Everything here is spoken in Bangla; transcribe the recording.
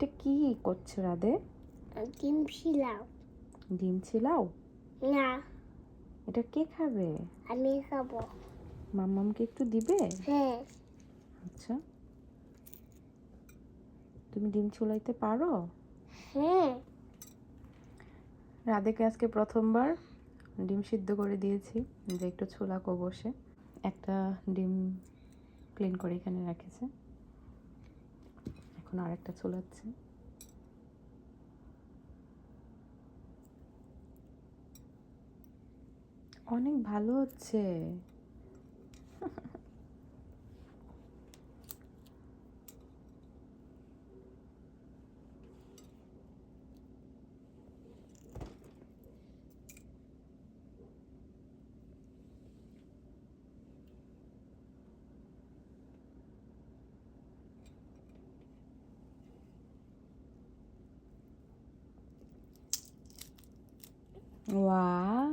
এটা কি করছ রাধে? ডিম ছিলাম ডিম ছিলাও? না। এটা কে খাবে? আমি খাব। মাম্মামকে একটু দিবে? হ্যাঁ। আচ্ছা। তুমি ডিম চুলাইতে পারো? হ্যাঁ। রাধেকে আজকে প্রথমবার ডিম সিদ্ধ করে দিয়েছি যে একটু ছোলাকো বসে। একটা ডিম ক্লিন করে এখানে রেখেছে। এখন আরেকটা ছোলাচ্ছে অনেক ভালো হচ্ছে। 哇。